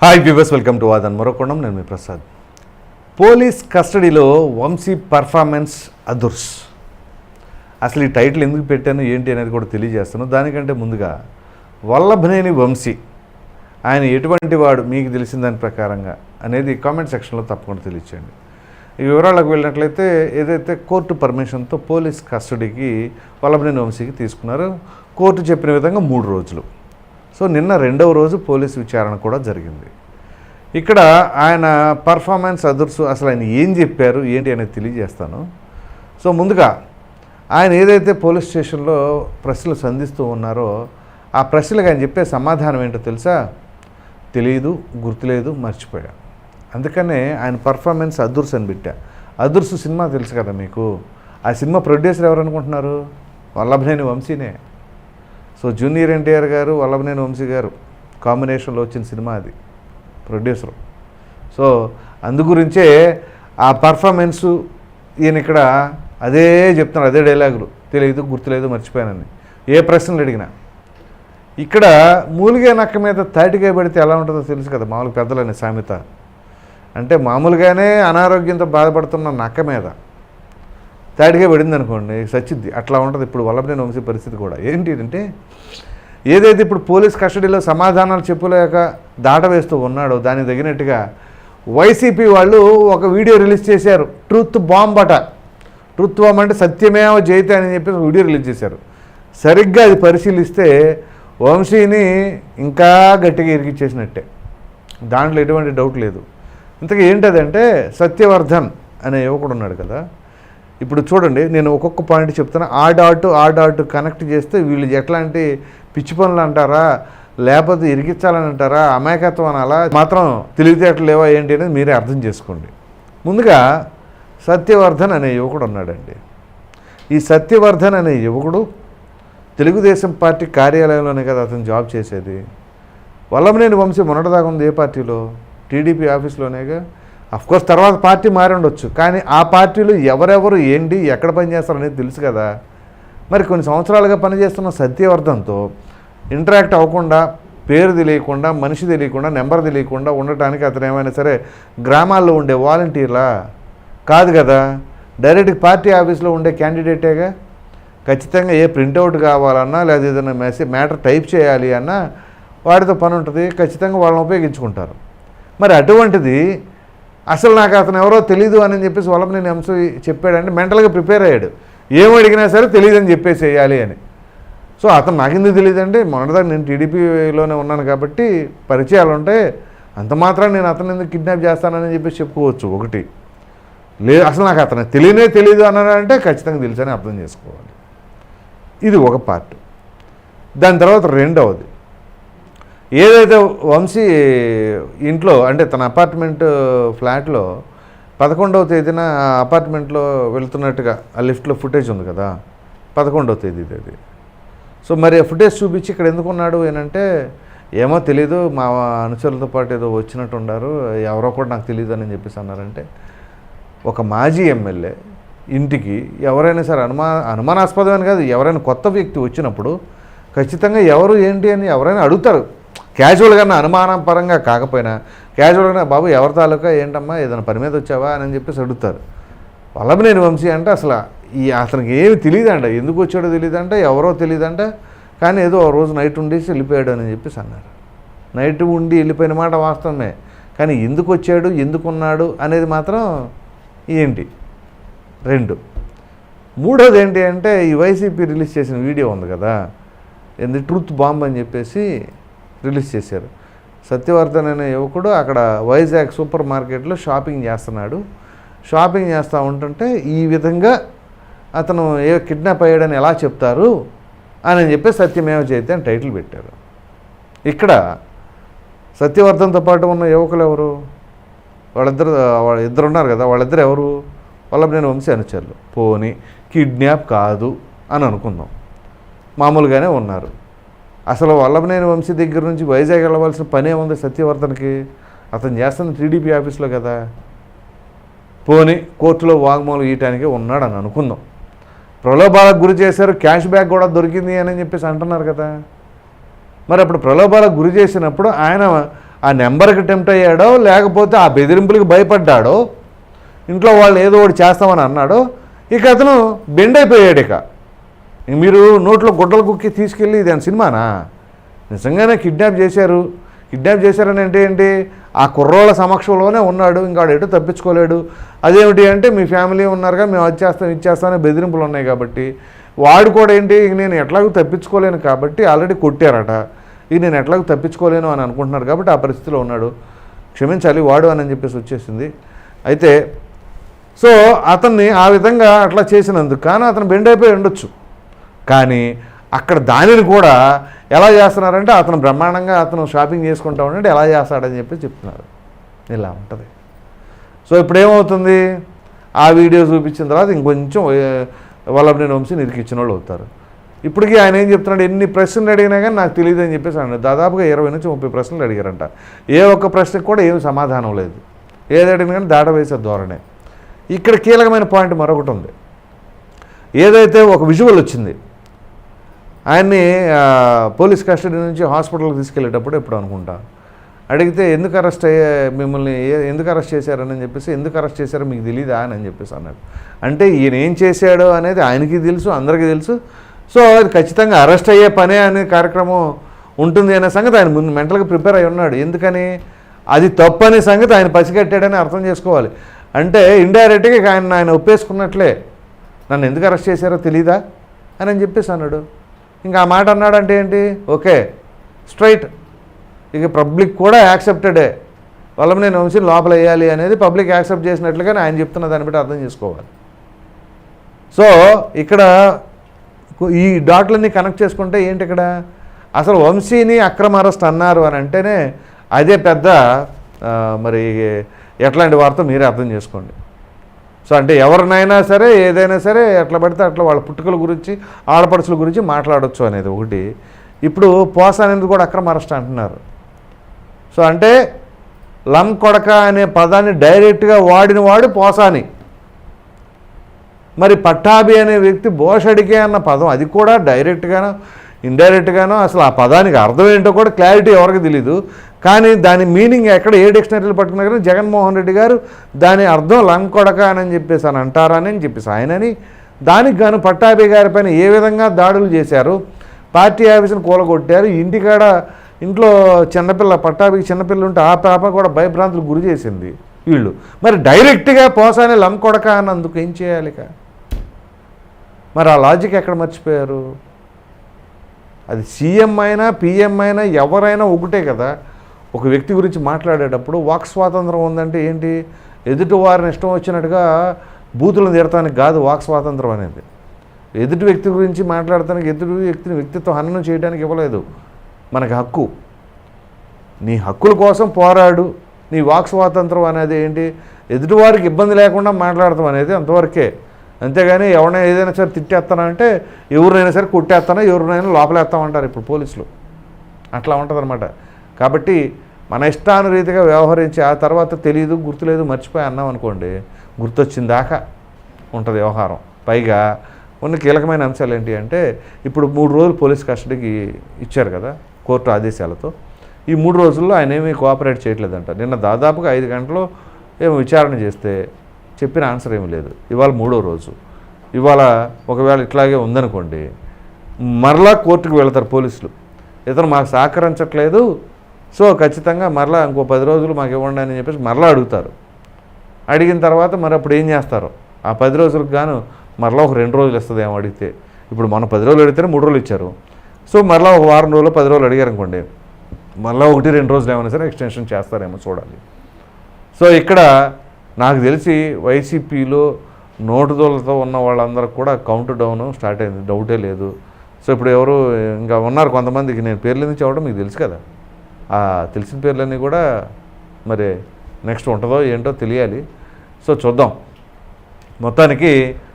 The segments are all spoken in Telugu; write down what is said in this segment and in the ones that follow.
హాయ్ వ్యూవర్స్ వెల్కమ్ టు వాదన్ మరొకొండం. నేను మీ ప్రసాద్. పోలీస్ కస్టడీలో వంశీ పర్ఫార్మెన్స్ అదుర్స్. అసలు ఈ టైటిల్ ఎందుకు పెట్టాను ఏంటి అనేది కూడా తెలియజేస్తాను. దానికంటే ముందుగా వల్లభనేని వంశీ ఆయన ఎటువంటి వాడు మీకు తెలిసిన దాని ప్రకారంగా అనేది కామెంట్ సెక్షన్లో తప్పకుండా తెలియచేయండి. ఈ వివరాలకు వెళ్ళినట్లయితే ఏదైతే కోర్టు పర్మిషన్తో పోలీస్ కస్టడీకి వల్లభనేని వంశీకి తీసుకున్నారో కోర్టు చెప్పిన విధంగా మూడు రోజులు. సో నిన్న రెండవ రోజు పోలీసు విచారణ కూడా జరిగింది. ఇక్కడ ఆయన పర్ఫార్మెన్స్ అదుర్సు అసలు ఆయన ఏం చెప్పారు ఏంటి అనేది తెలియజేస్తాను. సో ముందుగా ఆయన ఏదైతే పోలీస్ స్టేషన్లో ప్రశ్నలు సంధిస్తూ ఉన్నారో ఆ ప్రశ్నలకు ఆయన చెప్పే సమాధానం ఏంటో తెలుసా? తెలియదు గుర్తులేదు మర్చిపోయా. అందుకనే ఆయన పర్ఫార్మెన్స్ అదుర్స్ అని పెట్టా. అదుర్సు సినిమా తెలుసు కదా మీకు? ఆ సినిమా ప్రొడ్యూసర్ ఎవరు అనుకుంటున్నారు? వల్లభనేని వంశీనే. సో జూనియర్ ఎన్టీఆర్ గారు వల్లభనేని వంశీ గారు కాంబినేషన్లో వచ్చిన సినిమా అది ప్రొడ్యూసర్. సో అందు గురించే ఆ పర్ఫార్మెన్సు ఈయన ఇక్కడ అదే చెప్తున్నారు అదే డైలాగులు. తెలియదు గుర్తులేదు మర్చిపోయానని. ఏ ప్రశ్నలు అడిగినా. ఇక్కడ మూలిగే నక్క మీద తాటికాయ పడితే ఎలా ఉంటుందో తెలుసు కదా మామూలు పెద్దలని సామెత. అంటే మామూలుగానే అనారోగ్యంతో బాధపడుతున్న నక్క మీద తాడిగా పడింది అనుకోండి సచ్చిద్ది. అట్లా ఉంటుంది. ఇప్పుడు వల్లభనేని వంశీ పరిస్థితి కూడా. ఏంటి అంటే ఏదైతే ఇప్పుడు పోలీస్ కస్టడీలో సమాధానాలు చెప్పలేక దాట వేస్తూ ఉన్నాడో దానికి తగినట్టుగా వైసీపీ వాళ్ళు ఒక వీడియో రిలీజ్ చేశారు. ట్రూత్ బాంబ్ అట. ట్రూత్ బాంబ్ అంటే సత్యమేవ జయితే అని చెప్పేసి వీడియో రిలీజ్ చేశారు. సరిగ్గా అది పరిశీలిస్తే వంశీని ఇంకా గట్టిగా ఇరికిచ్చేసినట్టే. దాంట్లో ఎటువంటి డౌట్ లేదు. ఇంతకీ ఏంటదంటే సత్యవర్ధన్ అనే యువకుడు ఉన్నాడు కదా ఇప్పుడు చూడండి నేను ఒక్కొక్క పాయింట్ చెప్తాను ఆ డాట్ ఆ డాట్ కనెక్ట్ చేస్తే వీళ్ళు ఎట్లాంటి పిచ్చి పనులు అంటారా? లేకపోతే ఇరికించాలని అంటారా? అమాయకత్వం అనాలా మాత్రం తెలివితేటలు లేవా ఏంటి అనేది మీరే అర్థం చేసుకోండి. ముందుగా సత్యవర్ధన్ అనే యువకుడు ఉన్నాడండి. ఈ సత్యవర్ధన్ అనే యువకుడు తెలుగుదేశం పార్టీ కార్యాలయంలోనే కదా అతను జాబ్ చేసేది. వల్లభనేని వంశీ మొన్నటిదాకా ఉంది ఏ పార్టీలో? టీడీపీ ఆఫీస్లోనేగా? కోర్స్ తర్వాత పార్టీ మారి ఉండొచ్చు. కానీ ఆ పార్టీలో ఎవరెవరు ఏంటి ఎక్కడ పనిచేస్తారు అనేది తెలుసు కదా. మరి కొన్ని సంవత్సరాలుగా పనిచేస్తున్న సత్యవర్ధన్తో ఇంటరాక్ట్ అవ్వకుండా పేరు తెలియకుండా మనిషి తెలియకుండా నెంబర్ తెలియకుండా ఉండటానికి అతను ఏమైనా సరే గ్రామాల్లో ఉండే వాలంటీర్లా కాదు కదా. డైరెక్ట్ పార్టీ ఆఫీస్లో ఉండే క్యాండిడేటేగా ఖచ్చితంగా ఏ ప్రింటౌట్ కావాలన్నా లేదా ఏదైనా మెసేజ్ మ్యాటర్ టైప్ చేయాలి అన్నా వాడితో పని ఉంటుంది. ఖచ్చితంగా వాళ్ళని ఉపయోగించుకుంటారు. మరి అటువంటిది అసలు నాకు అతను ఎవరో తెలీదు అని చెప్పేసి వాళ్ళని నేను అంశం చెప్పాడంటే మెంటల్గా ప్రిపేర్ అయ్యాడు. ఏం అడిగినా సరే అని చెప్పేసి వేయాలి అని. సో అతను నాకెందుకు తెలియదంటే మొన్నటిదాకా నేను టీడీపీలోనే ఉన్నాను కాబట్టి పరిచయాలు ఉంటే అంత మాత్రం నేను అతను ఎందుకు కిడ్నాప్ చేస్తానని చెప్పేసి చెప్పుకోవచ్చు ఒకటి. లేదు అసలు నాకు అతను తెలియనే తెలియదు అన్నాడంటే ఖచ్చితంగా తెలుసని అర్థం చేసుకోవాలి. ఇది ఒక పార్ట్. దాని తర్వాత రెండవది. ఏదైతే వంశీ ఇంట్లో అంటే తన అపార్ట్మెంట్ ఫ్లాట్లో పదకొండవ తేదీన ఆ అపార్ట్మెంట్లో వెళ్తున్నట్టుగా ఆ లిఫ్ట్లో ఫుటేజ్ ఉంది కదా పదకొండవ తేదీ అది సో మరి ఆ ఫుటేజ్ చూపించి ఇక్కడ ఎందుకున్నాడు ఏంటంటే ఏమో తెలీదు మా అనుచరులతో పాటు ఏదో వచ్చినట్టు ఉన్నారు ఎవరో కూడా నాకు తెలియదు అని చెప్పేసి అన్నారంటే ఒక మాజీ ఎమ్మెల్యే ఇంటికి ఎవరైనా సరే అనుమా అనుమానాస్పదమైన కాదు ఎవరైనా కొత్త వ్యక్తి వచ్చినప్పుడు ఖచ్చితంగా ఎవరు ఏంటి అని ఎవరైనా అడుగుతారు. క్యాజువల్గా అనుమానం పరంగా కాకపోయినా క్యాజువల్గా బాబు ఎవరి తాలూకా? ఏంటమ్మా? ఏదైనా పని మీద వచ్చావా? అని చెప్పేసి అడుగుతారు. వల్లభనేని వంశీ అంటే అసలు ఈ అతనికి ఏమి తెలియదంట ఎందుకు వచ్చాడో తెలియదంట ఎవరో తెలియదంట కానీ ఏదో ఒక రోజు నైట్ ఉండేసి వెళ్ళిపోయాడు అని చెప్పేసి అన్నారు. నైట్ ఉండి వెళ్ళిపోయిన మాట వాస్తవమే. కానీ ఎందుకు వచ్చాడు ఎందుకున్నాడు అనేది మాత్రం ఏంటి? రెండు. మూడోది ఏంటి అంటే ఈ వైసీపీ రిలీజ్ చేసిన వీడియో ఉంది కదా ఏంది? ట్రూత్ బాంబ్ అని చెప్పేసి రిలీజ్ చేశారు. సత్యవర్ధన్ అనే యువకుడు అక్కడ వైజాగ్ సూపర్ మార్కెట్లో షాపింగ్ చేస్తున్నాడు. షాపింగ్ చేస్తూ ఉంటుంటే ఈ విధంగా అతను ఏ కిడ్నాప్ అయ్యాడని ఎలా చెప్తారు అని చెప్పి సత్యమేవ జయతే అని టైటిల్ పెట్టారు. ఇక్కడ సత్యవర్ధన్తో పాటు ఉన్న యువకులు ఎవరు? వాళ్ళిద్దరు వాళ్ళ ఇద్దరు ఉన్నారు కదా వాళ్ళిద్దరు ఎవరు? వల్లభనేని వంశీ అనుచరులు. పోని కిడ్నాప్ కాదు అని అనుకుందాం. మామూలుగానే ఉన్నారు. అసలు వల్లభనేని వంశీ దగ్గర నుంచి వైజాగ్ వెళ్ళవలసిన పనే ఉంది సత్యవర్ధన్కి. అతను చేస్తున్న టీడీపీ ఆఫీస్లో కదా. పోని కోర్టులో వాగ్మూలం ఇయటానికి ఉన్నాడని అనుకుందాం. ప్రలోభాలకు గురి చేశారు క్యాష్ బ్యాక్ కూడా దొరికింది అని చెప్పేసి అంటున్నారు కదా. మరి అప్పుడు ప్రలోభాలకు గురి చేసినప్పుడు ఆయన ఆ నెంబర్కి టెంప్ట్ అయ్యాడో లేకపోతే ఆ బెదిరింపులకి భయపడ్డాడో ఇంట్లో వాళ్ళు ఏదో ఒకటి చేస్తామని అన్నాడో ఇక అతను బెండ్ అయిపోయాడు ఇక. మీరు నోట్లో గుడ్డలు కుక్కి తీసుకెళ్ళి దాని సినిమానా? నిజంగానే కిడ్నాప్ చేశారు. కిడ్నాప్ చేశారని అంటే ఏంటి? ఆ కుర్రోళ్ళ సమక్షంలోనే ఉన్నాడు ఇంకా ఎటు తప్పించుకోలేడు. అదేమిటి అంటే మీ ఫ్యామిలీ ఉన్నారుగా మేము అది చేస్తాం ఇది చేస్తామని బెదిరింపులు ఉన్నాయి కాబట్టి. వాడు కూడా ఏంటి? ఇక నేను ఎట్లాగూ తప్పించుకోలేను కాబట్టి ఆల్రెడీ కొట్టారట. ఇక నేను ఎట్లాగూ తప్పించుకోలేను అని అనుకుంటున్నారు కాబట్టి ఆ పరిస్థితిలో ఉన్నాడు. క్షమించాలి వాడు అని చెప్పేసి వచ్చేసింది. అయితే సో అతన్ని ఆ విధంగా అట్లా చేసినందుకు కానీ అతను బెండ్ అయిపోయి ఉండొచ్చు. కానీ అక్కడ దానిని కూడా ఎలా చేస్తున్నారంటే అతను బ్రహ్మాండంగా అతను షాపింగ్ చేసుకుంటా ఉంటే ఎలా చేస్తాడని చెప్పి చెప్తున్నారు. ఇలా ఉంటుంది. సో ఇప్పుడు ఏమవుతుంది ఆ వీడియో చూపించిన తర్వాత ఇంకొంచెం వల్లభనేని వంశీ నిరికిచ్చిన వాళ్ళు అవుతారు. ఇప్పటికీ ఆయన ఏం చెప్తున్నాడు? ఎన్ని ప్రశ్నలు అడిగినా కానీ నాకు తెలియదు అని చెప్పేసి అన్నాడు. దాదాపుగా ఇరవై నుంచి ముప్పై ప్రశ్నలు అడిగారంట. ఏ ఒక్క ప్రశ్నకు కూడా ఏం సమాధానం లేదు. ఏది అడిగినా కానీ దాటవేసే ధోరణే. ఇక్కడ కీలకమైన పాయింట్ మరొకటి ఉంది. ఏదైతే ఒక విజువల్ వచ్చింది ఆయన్ని పోలీస్ కస్టడీ నుంచి హాస్పిటల్కి తీసుకెళ్ళేటప్పుడు ఎప్పుడు అనుకుంటా? అడిగితే ఎందుకు అరెస్ట్ అయ్యే మిమ్మల్ని ఎందుకు అరెస్ట్ చేశారని చెప్పేసి ఎందుకు అరెస్ట్ చేశారో మీకు తెలియదా అని చెప్పేసి అన్నాడు. అంటే ఈయన ఏం చేశాడో అనేది ఆయనకి తెలుసు అందరికీ తెలుసు. సో అది ఖచ్చితంగా అరెస్ట్ అయ్యే పనే అనే కార్యక్రమం ఉంటుంది అనే సంగతి ఆయన ముందు మెంటల్గా ప్రిపేర్ అయి ఉన్నాడు. ఎందుకని? అది తప్పు అనే సంగతి ఆయన పసిగట్టాడని అర్థం చేసుకోవాలి. అంటే ఇండైరెక్ట్గా ఆయన ఆయన ఒప్పేసుకున్నట్లే. నన్ను ఎందుకు అరెస్ట్ చేశారో తెలీదా అని అని చెప్పేసి అన్నాడు. ఇంకా ఆ మాట అన్నాడంటే ఏంటి? Okay straight. ఇక పబ్లిక్ కూడా యాక్సెప్టెడే. వాళ్ళం నేను వంశీ లోపల వేయాలి అనేది పబ్లిక్ యాక్సెప్ట్ చేసినట్లుగానే ఆయన చెప్తున్న దాన్ని బట్టి అర్థం చేసుకోవాలి. సో ఇక్కడ ఈ డాట్లన్నీ కనెక్ట్ చేసుకుంటే ఏంటి ఇక్కడ? అసలు వంశీని అక్రమ అరెస్ట్ అన్నారు అని అంటేనే అదే పెద్ద మరి ఎట్లాంటి వార్త మీరే అర్థం చేసుకోండి. సో అంటే ఎవరినైనా సరే ఏదైనా సరే ఎట్లా పడితే అట్లా వాళ్ళ పుట్టుకల గురించి ఆడపడుచుల గురించి మాట్లాడవచ్చు అనేది ఒకటి. ఇప్పుడు పోస అనేది కూడా అక్రమ అరెస్ట్ అంటున్నారు. సో అంటే లం కొడక అనే పదాన్ని డైరెక్ట్గా వాడిన వాడు పోసాని. మరి పట్టాభి అనే వ్యక్తి బోషడికే అన్న పదం అది కూడా డైరెక్ట్గానో ఇండైరెక్ట్గానో అసలు ఆ పదానికి అర్థం ఏంటో కూడా క్లారిటీ ఎవరికి తెలీదు. కానీ దాని మీనింగ్ ఎక్కడ ఏ డిక్షనరీలు పట్టుకున్నా కానీ జగన్మోహన్ రెడ్డి గారు దాని అర్థం లంకొడక అని చెప్పేసి అని అంటారని అని చెప్పేసి ఆయనని దానికి గాను పట్టాభి గారి పైన ఏ విధంగా దాడులు చేశారు? పార్టీ ఆఫీసును కూలగొట్టారు. ఇంటికాడ ఇంట్లో చిన్నపిల్ల పట్టాభికి చిన్నపిల్ల ఉంటే ఆ పాప కూడా భయభ్రాంతులకు గురి చేసింది వీళ్ళు. మరి డైరెక్ట్గా పోసాని లంకొడక అన్నందుకు ఏం చేయాలి మరి ఆ లాజిక్ ఎక్కడ మర్చిపోయారు? అది సీఎం అయినా పిఎం అయినా ఎవరైనా ఒకటే కదా. ఒక వ్యక్తి గురించి మాట్లాడేటప్పుడు వాక్ స్వాతంత్రం ఉందంటే ఏంటి? ఎదుటి వారిని ఇష్టం వచ్చినట్టుగా బూతులను తీరటానికి కాదు వాక్ స్వాతంత్రం అనేది. ఎదుటి వ్యక్తి గురించి మాట్లాడటానికి ఎదుటి వ్యక్తిని వ్యక్తిత్వ హననం చేయడానికి ఇవ్వలేదు. మనకి హక్కు. నీ హక్కుల కోసం పోరాడు. నీ వాక్ స్వాతంత్రం అనేది ఏంటి? ఎదుటివారికి ఇబ్బంది లేకుండా మాట్లాడటం అనేది అంతవరకే. అంతేగాని ఎవరైనా ఏదైనా సరే తిట్టేస్తానా అంటే ఎవరినైనా సరే కొట్టేస్తానా ఎవరినైనా లోపలేస్తామంటారు ఇప్పుడు పోలీసులు. అట్లా ఉంటుందన్నమాట. కాబట్టి మన ఇష్టానురీతిగా వ్యవహరించి ఆ తర్వాత తెలియదు గుర్తులేదు మర్చిపోయి అన్నాం అనుకోండి గుర్తొచ్చిన దాకా ఉంటుంది వ్యవహారం. పైగా కొన్ని కీలకమైన అంశాలు ఏంటి అంటే ఇప్పుడు మూడు రోజులు పోలీస్ కస్టడీకి ఇచ్చారు కదా కోర్టు ఆదేశాలతో. ఈ మూడు రోజుల్లో ఆయన ఏమీ కోఆపరేట్ చేయట్లేదంట. నిన్న దాదాపుగా ఐదు గంటలు ఏమో విచారణ చేస్తే చెప్పిన ఆన్సర్ ఏమీ లేదు. ఇవాళ మూడో రోజు. ఇవాళ ఒకవేళ ఇట్లాగే ఉందనుకోండి మరలా కోర్టుకు వెళతారు పోలీసులు. ఇతను మాకు సహకరించట్లేదు సో ఖచ్చితంగా మరలా ఇంకో పది రోజులు మాకు ఇవ్వండి అని చెప్పేసి మరలా అడుగుతారు. అడిగిన తర్వాత మరి అప్పుడు ఏం చేస్తారు? ఆ పది రోజులకు గాను మరలా ఒక రెండు రోజులు ఇస్తుంది ఏమో అడిగితే. ఇప్పుడు మనం పది రోజులు అడిగితేనే మూడు రోజులు ఇచ్చారు. సో మరలా ఒక వారం రోజులు పది రోజులు అడిగారు అనుకోండి మళ్ళీ ఒకటి రెండు రోజులు ఏమైనా సరే ఎక్స్టెన్షన్ చేస్తారేమో చూడాలి. సో ఇక్కడ నాకు తెలిసి వైసీపీలో నోటుదోలతో ఉన్న వాళ్ళందరూ కూడా కౌంట్ డౌన్ స్టార్ట్ అయింది. డౌటే లేదు. సో ఇప్పుడు ఎవరు ఇంకా ఉన్నారు కొంతమందికి. నేను పేర్లు ఎందుకు చెప్పడం మీకు తెలుసు కదా. ఆ తెలిసిన పేర్లన్నీ కూడా మరి నెక్స్ట్ ఉంటుందో ఏంటో తెలియాలి. సో చూద్దాం. మొత్తానికి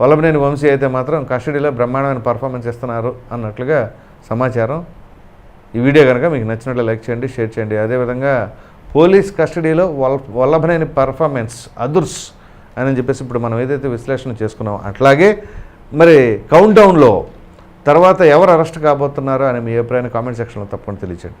వల్లభనేని వంశీ అయితే మాత్రం కస్టడీలో బ్రహ్మాండమైన పర్ఫార్మెన్స్ ఇస్తున్నారు అన్నట్లుగా సమాచారం. ఈ వీడియో కనుక మీకు నచ్చినట్లు లైక్ చేయండి షేర్ చేయండి. అదేవిధంగా పోలీస్ కస్టడీలో వల్ వల్లభనేని పర్ఫార్మెన్స్ అదుర్స్ అని చెప్పేసి ఇప్పుడు మనం ఏదైతే విశ్లేషణ చేసుకున్నామో అట్లాగే మరి కౌంట్ డౌన్లో తర్వాత ఎవరు అరెస్ట్ కాబోతున్నారో అని మీ అభిప్రాయాన్ని కామెంట్ సెక్షన్లో తప్పకుండా తెలియచేయండి.